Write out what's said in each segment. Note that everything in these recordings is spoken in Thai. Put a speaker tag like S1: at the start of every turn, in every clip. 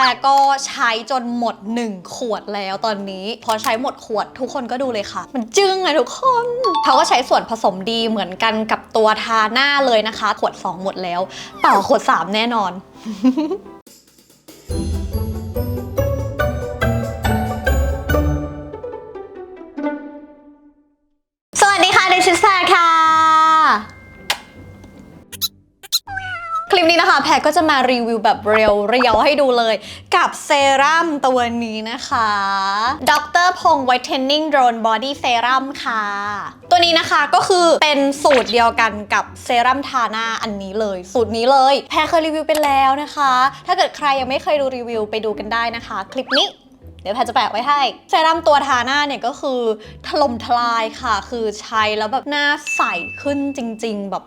S1: รก็ใช้จนหมด 1 ขวดแล้วตอนนี้ พอใช้หมดขวดทุกคนก็ดูเลยค่ะ มันจึ้งอะทุกคนเขาก็ใช้ส่วนผสมดีเหมือนกันกับตัวทาหน้าเลยนะคะ ขวด 2 หมดแล้ว ต่อขวด 3 แน่นอน นี้นะคะแพรก็จะมารีวิวแบบเรียวเรียวๆให้ดูเลย กับเซรั่มตัวนี้นะคะดรพง Whitening Drone Body Serum ค่ะ ตัวนี้นะคะก็คือเป็นสูตรเดียวกันกับเซรั่มทาหน้าอันนี้เลย สูตรนี้เลย แพรเคยรีวิวไปแล้วนะคะ ถ้าเกิดใครยังไม่เคยดูรีวิวไปดูกันได้นะคะ คลิปนี้เดี๋ยวแพรจะแปะไว้ให้ เซรั่มตัวทาหน้าเนี่ยก็คือถล่มทลายค่ะ คือใช้แล้วแบบหน้าใสขึ้นจริง ๆ แบบ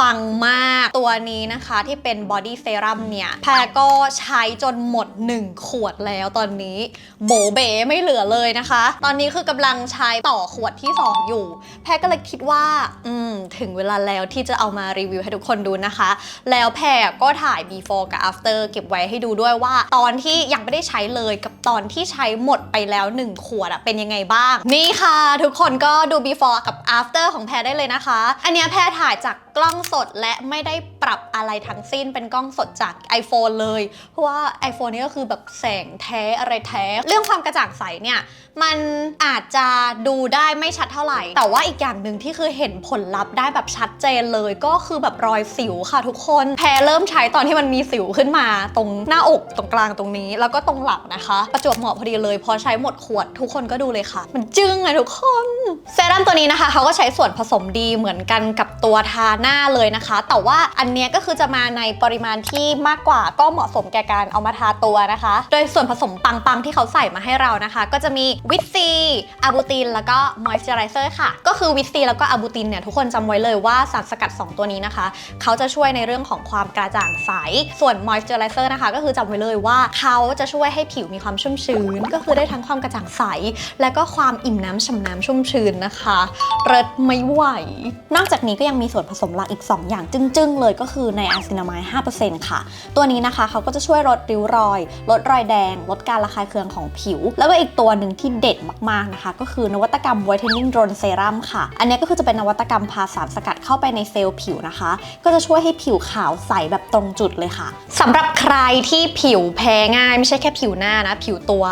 S1: ปังมาก ตัวนี้นะคะที่เป็นบอดี้เซรั่มเนี่ย แพรก็ใช้จนหมด 1 ขวดแล้วตอนนี้ โบเบไม่เหลือเลยนะคะ ตอนนี้คือกำลังใช้ต่อขวดที่ 2 อยู่ แพรก็เลยคิดว่า อืม ถึงเวลาแล้วที่จะเอามารีวิวให้ทุกคนดูนะคะ แล้วแพรก็ถ่าย before กับ after เก็บไว้ให้ดูด้วยว่า ตอนที่ยังไม่ได้ใช้เลยกับตอนที่ใช้หมดไปแล้ว 1 ขวดอะเป็นยังไงบ้าง นี่ค่ะ ทุกคนก็ดู before กับ after ของแพรได้เลยนะคะ อันนี้แพรถ่ายจาก ล้องสดและไม่ได้ รับอะไรทั้งสิ้นเป็นกล้องสดจาก iPhone เลย เพราะว่า iPhone นี่ก็คือแบบแสงแท้อะไรแท้ เรื่องความกระจ่างใสเนี่ยมันอาจจะดูได้ไม่ชัดเท่าไหร่ แต่ว่าอีกอย่างหนึ่งที่คือเห็นผลลัพธ์ได้แบบชัดเจนเลย ก็คือแบบรอยสิวค่ะทุกคน แพรเริ่มใช้ตอนที่มันมีสิวขึ้นมา ตรงหน้าอกตรงกลางตรงนี้ แล้วก็ตรงหลังนะคะ ประจวบเหมาะพอดีเลย พอใช้หมดขวดทุกคนก็ดูเลยค่ะ มันจึ้งอะทุกคนเซรั่มตัวนี้นะคะเขาก็ใช้ส่วนผสมดีเหมือนกันกับตัวทาหน้าเลยนะคะ แต่ว่าอันนี้ก็คือจะมาในปริมาณที่มากกว่าก็เหมาะสมแก่การเอามาทาตัวนะคะ โดยส่วนผสมปังๆที่เขาใส่มาให้เรานะคะ ก็จะมีวิตซีอะบูติน แล้วก็มอยส์เจอไรเซอร์ค่ะ ก็คือวิตซีแล้วก็อะบูตินเนี่ยทุกคนจำไว้เลยว่าสารสกัด 2 ตัวนี้นะคะ เขาจะช่วยในเรื่องของความกระจ่างใส ส่วนมอยส์เจอไรเซอร์นะคะ ก็คือจำไว้เลยว่าเขาจะช่วยให้ผิวมีความชุ่มชื้น ก็คือได้ทั้งความกระจ่างใส และก็ความอิ่มน้ำฉ่ำน้ำชุ่มชื้นนะคะเริดไม่ไหว นอกจากนี้ก็ยังมีส่วนผสมหลักอีก 2 อย่างจึ้งๆเลยก็คือในอะซินามาย5%ค่ะ ตัวนี้นะคะเขาก็จะช่วยลดริ้วรอย ลดรอยแดง ลดการระคายเคืองของผิว แล้วก็อีกตัวหนึ่งที่เด็ดมากๆนะคะ ก็คือนวัตกรรม Whitening Drone Serum ค่ะ อันนี้ก็คือจะเป็นนวัตกรรมพาสารสกัดเข้าไปในเซลล์ผิวนะคะ ก็จะช่วยให้ผิวขาวใสแบบตรงจุดเลยค่ะสำหรับใครที่ผิวแพ้ง่าย ไม่ใช่แค่ผิวหน้านะ ผิวตัว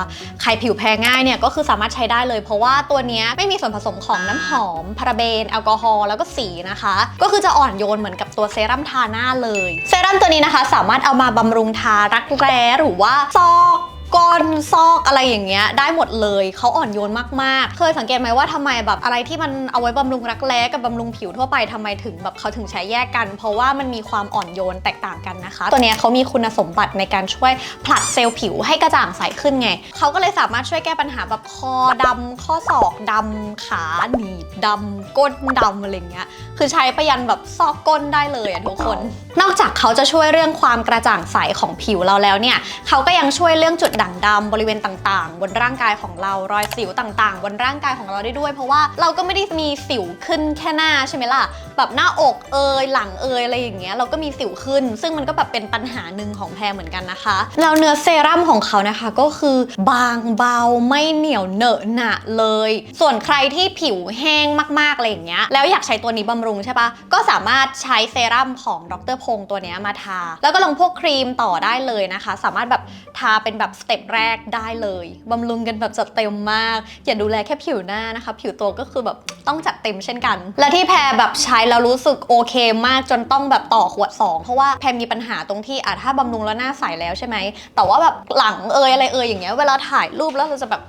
S1: ใครผิวแพ้ง่ายเนี่ยก็คือสามารถใช้ได้เลย เพราะว่าตัวเนี้ยไม่มีส่วนผสมของน้ำหอมพาราเบนแอลกอฮอล์แล้วก็สีนะคะ ก็คือจะอ่อนโยนเหมือนกับตัวเซรั่มทาหน้าเลย เซรั่มตัวนี้นะคะ สามารถเอามาบำรุงทารักแร้หรือว่าซอก ก้อนซอกอะไรอย่างเงี้ยได้หมดเลยเขาอ่อนโยนมากๆ เคยสังเกตไหมว่าทำไมแบบอะไรที่มันเอาไว้บำรุงรักแร้กับบำรุงผิวทั่วไปทำไมถึงแบบเขาถึงใช้แยกกัน เพราะว่ามันมีความอ่อนโยนแตกต่างกันนะคะ ตัวเนี้ยเขามีคุณสมบัติในการช่วยผลัดเซลล์ผิวให้กระจ่างใสขึ้นไงเขาก็เลยสามารถช่วยแก้ปัญหาแบบคอดำข้อศอกดำขาหนีบดำก้นดำอะไรเงี้ยคือใช้ไปยันแบบซอกก้นได้เลยอะทุกคน นอกจากเขาจะช่วยเรื่องความกระจ่างใสของผิวเราแล้วเนี่ยเขาก็ยังช่วยเรื่องจุดด่างดำบริเวณต่างๆ บนร่างกายของเรารอยสิวต่างๆ บนร่างกายของเราได้ด้วย เพราะว่าเราก็ไม่ได้มีสิวขึ้นแค่หน้าใช่ไหมล่ะแบบหน้าอกเอยหลังเอยอะไรอย่างเงี้ยเราก็มีสิวขึ้น ซึ่งมันก็แบบเป็นปัญหาหนึ่งของแพรเหมือนกันนะคะแล้วเนื้อเซรั่มของเขานะคะก็คือบางเบาไม่เหนียวเหนอะหนะเลย ส่วนใครที่ผิวแห้งมากๆอะไรอย่างเงี้ยแล้วอยากใช้ตัวนี้บำรุงใช่ปะก็สามารถใช้เซรั่มของดรพงตัวเนี้ยมาทา แล้วก็ลงพวกครีมต่อได้เลยนะคะ สามารถแบบทาเป็นแบบสเต็ปแรกได้เลยบำรุงกันแบบจัดเต็มมาก อย่าดูแลแค่ผิวหน้านะคะ ผิวตัวก็คือแบบต้องจัดเต็มเช่นกัน และที่แพรแบบใช้แล้วรู้สึกโอเคมากจนต้องแบบต่อขวด 2 เพราะว่าแพรมีปัญหาตรงที่อะถ้าบำรุงแล้วหน้าใสแล้วใช่ไหมแต่ว่าแบบหลังเอยอะไรเอยอย่างเงี้ยเวลาถ่ายรูปแล้วเราจะแบบ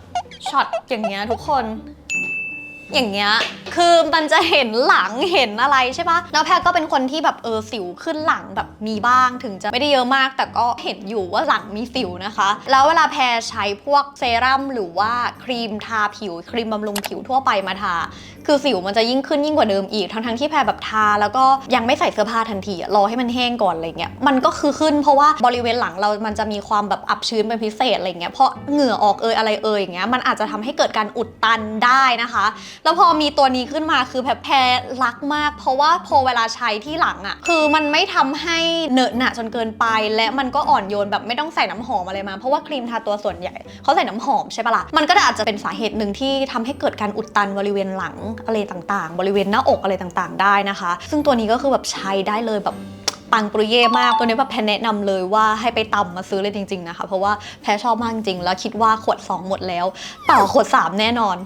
S1: ช็อตอย่างเงี้ยทุกคน อย่างเงี้ย คือมันจะเห็นหลังเห็นอะไรใช่ปะแล้วแพรก็เป็นคนที่แบบเออสิวขึ้นหลังแบบมีบ้างถึงจะไม่ได้เยอะมาก แต่ก็เห็นอยู่ว่าหลังมีสิวนะคะ แล้วเวลาแพรใช้พวกเซรั่มหรือว่าครีมทาผิวครีมบำรุงผิวทั่วไปมาทา คือสิวมันจะยิ่งขึ้นยิ่งกว่าเดิมอีก ทั้งๆที่แพรแบบทา แล้วก็ยังไม่ใส่เสื้อผ้าทันทีรอให้มันแห้งก่อนอะไรเงี้ยมันก็คือขึ้นเพราะว่าบริเวณหลังเรามันจะมีความแบบอับชื้นเป็นพิเศษอะไรเงี้ยเพราะเหงื่อออกเอยอะไรเอยอย่างเงี้ยมันอาจจะทำให้เกิดการอุดตันได้นะคะ แล้วพอมีตัวนี้ขึ้นมาคือแพรแพรรักมาก เพราะว่าพอเวลาใช้ที่หลังอะคือมันไม่ทำให้เหนอะหนะจนเกินไป และมันก็อ่อนโยนแบบไม่ต้องใส่น้ำหอมอะไรมา เพราะว่าครีมทาตัวส่วนใหญ่เขาใส่น้ำหอมใช่ปะล่ะมันก็อาจจะเป็นสาเหตุหนึ่งที่ทำให้เกิดการอุดตันบริเวณหลังอะไรต่างๆ บริเวณหน้าอกอะไรต่างๆ ได้นะคะ ซึ่งตัวนี้ก็คือแบบใช้ได้เลยแบบปังปรุเย่มากตัวนี้แบบแพนแนะนำเลยว่าให้ไปตำมาซื้อเลยจริง ๆนะคะ เพราะว่าแพรชอบมากจริงๆแล้วคิดว่าขวด 2 หมดแล้วต่อขวด 3 แน่นอน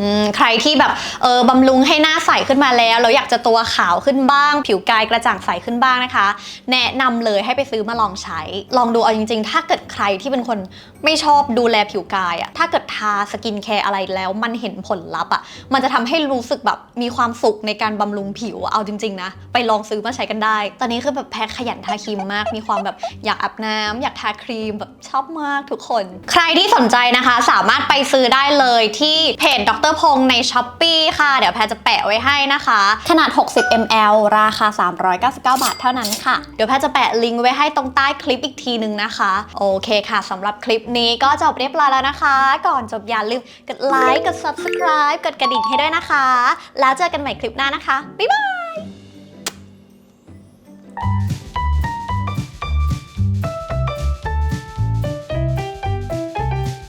S1: อืมใครที่แบบเออบำรุงให้หน้าใสขึ้นมาแล้วแล้วอยากจะตัวขาวขึ้นบ้าง ผิวกายกระจ่างใสขึ้นบ้างนะคะ แนะนำเลยให้ไปซื้อมาลองใช้ ลองดูเอาจริง ๆ ถ้าเกิดใครที่เป็นคนไม่ชอบดูแลผิวกายอะถ้าเกิดทาสกินแคร์อะไรแล้ว มันเห็นผลลัพธ์อะมันจะทำให้รู้สึกแบบมีความสุขในการบำรุงผิวเอาจริง ๆ นะ ไปลองซื้อมาใช้กันได้ ตอนนี้คือแบบแพ้ขยันทาครีมมาก มีความแบบอยากอาบน้ำอยากทาครีมแบบชอบมากทุกคน ใครที่สนใจนะคะ สามารถไปซื้อได้เลยที่เพจดรพงษ์ใน s h อ p e e ค่ะ เดี๋ยวแพรจะแปะไว้ให้นะคะ ขนาด 60 ml ราคา 399 บาทเท่านั้นค่ะ เดี๋ยวแพรจะแปะลิงก์ไว้ให้ตรงใต้คลิปอีกทีนึงนะคะ โอเคค่ะสำหรับคลิปนี้ก็จบเรียบร้อยแล้วนะคะ ก่อนจบอย่าลืมกดไลค์กด subscribe กดกระดิ่งให้ด้วยนะคะ แล้วเจอกันใหม่คลิปหน้านะคะบ๊ายบาย